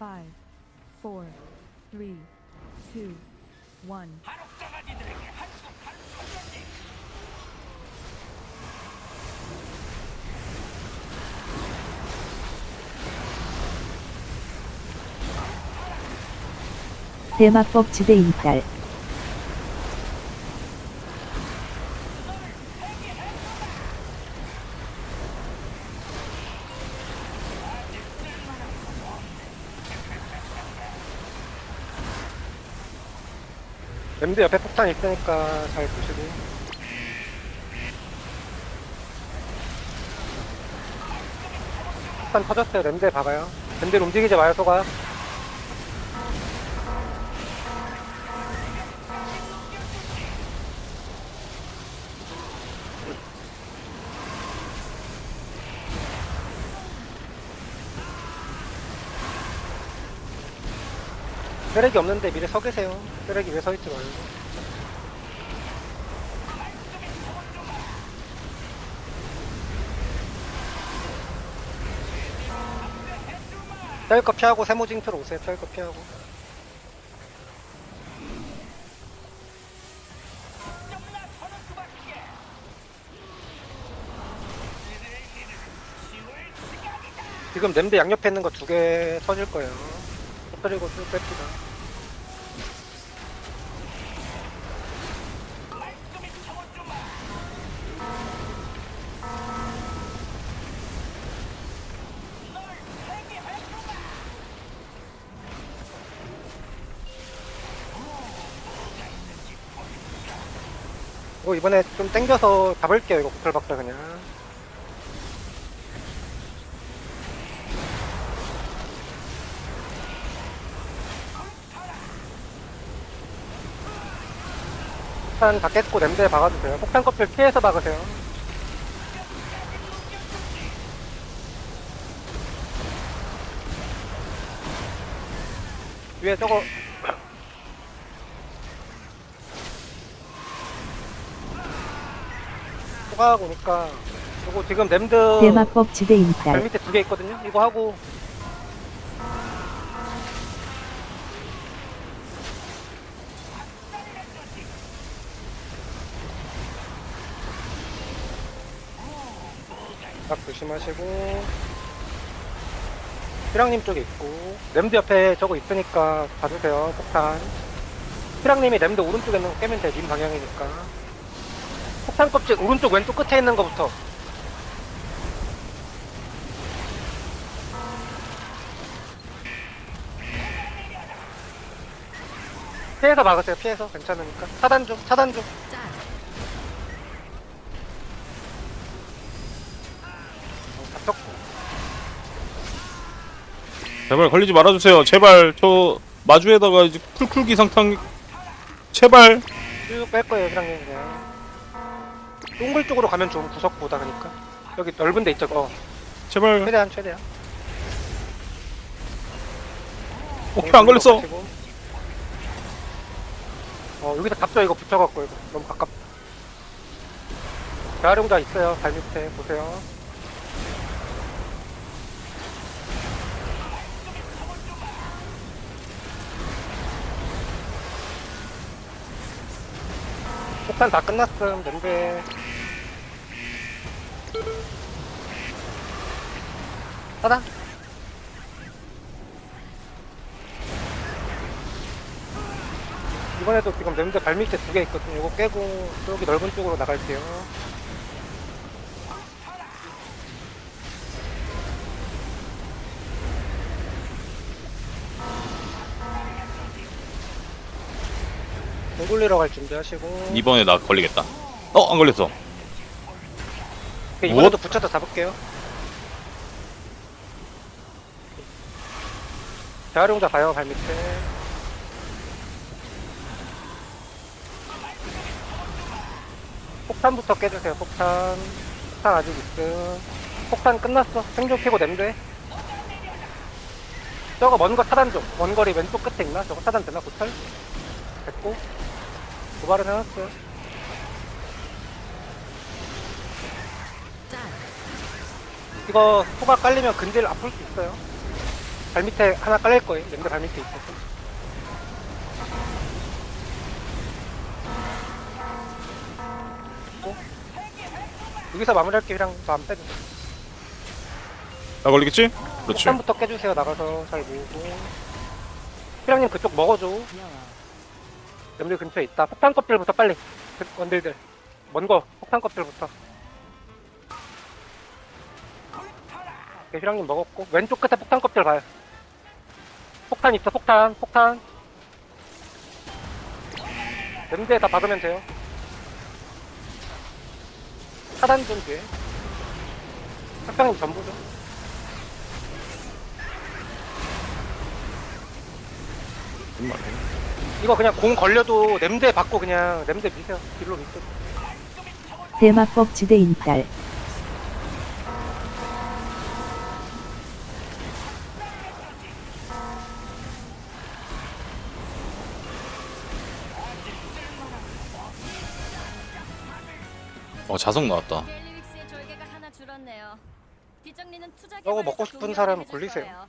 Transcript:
Five, four, three, two, one. 대마법 지대 인딸 램드 옆에 폭탄 있으니까 잘 보시고. 폭탄 터졌어요. 램드에 박아요. 램드를 움직이지 마요 소가 쓰레기 없는데 미리 서 계세요. 쓰레기 왜서 있지 말고. 짤거 피하고 세모징표로 오세요. 짤거 피하고. 지금 냄비 양옆에 있는 거 두 개 터질 거예요 터뜨리고 쭉 뺍시다. 이거 이번에 좀 땡겨서 잡을게요 이거 구슬박사 그냥 폭탄 다 깼고 냄새에 박아주세요. 폭탄 껍질 피해서 박으세요. 위에 저거. 소가하고 오니까 요거 지금 냄드 대마법 지대 발 인딸 밑에 두 개 있거든요. 이거 하고 딱 조심하시고. 피랑님 쪽에 있고. 램드 옆에 저거 있으니까 봐주세요 폭탄. 피랑님이 램드 오른쪽에 있는 거 깨면 돼님 방향이니까. 폭탄 껍질 오른쪽 왼쪽 끝에 있는 거부터. 피해서 막으세요 피해서. 괜찮으니까. 차단 중 차단 중 제발 걸리지 말아주세요. 제발 저 마주에다가 이제 쿨쿨기 상탕 제발. 쭉 뺄 거예요 회장님 그냥 동굴 쪽으로 가면 좀 구석보다 하니까. 여기 넓은 데 있죠 어. 제발. 최대한 최대한. 오케이 안 걸렸어. 가시고. 어 여기서 잡죠 이거 붙여갖고 이거. 너무 가깝. 재활용자 있어요 발 밑에. 보세요 폭탄 다 끝났음 냄새 하나 이번에도 지금 냄새 발밑에 두 개 있거든요. 이거 깨고 저기 넓은 쪽으로 나갈게요. 동굴리러 갈 준비하시고 이번에 나 걸리겠다. 어 안 걸렸어. 이번에도 붙여서 잡을게요. 재활용자 가요 발밑에. 폭탄부터 깨주세요. 폭탄. 폭탄 아직 있음. 폭탄 끝났어. 생존 캐고 냄새. 저거 먼거 차단 좀. 먼 거리 왼쪽 끝에 있나? 저거 차단 되나? 고철? 됐고. 도발은 해놨어요. 이거 소가 깔리면 근질 아플 수 있어요. 발 밑에 하나 깔릴 거예요. 램드 발 밑에 있어서. 어? 여기서 마무리할게요. 그냥 마음 빼주세요 나 걸리겠지? 그렇지. 폭탄부터 깨주세요. 나가서 잘 모으고. 피랑님 그쪽 먹어줘. 램드 근처에 있다. 폭탄 껍질부터 빨리. 그 원딜들. 먼 거. 폭탄 껍질부터. 오케이, 휘랑님 먹었고. 왼쪽 끝에 폭탄 껍질 봐요. 폭탄 있어, 폭탄, 폭탄. 램드에 다 박으면 돼요. 차단 좀 뒤에. 학장님 전부죠. 이거 그냥 공 걸려도 램드에 받고 그냥 램드 미세요. 딜로 미세요. 대마법 지대 인달 어 자석 나왔다. 갤리윅스의 졸개가 하나 줄었네요. 뒷정리는 투자 저거 먹고 개발에서 싶은 사람 굴리세요. 거예요.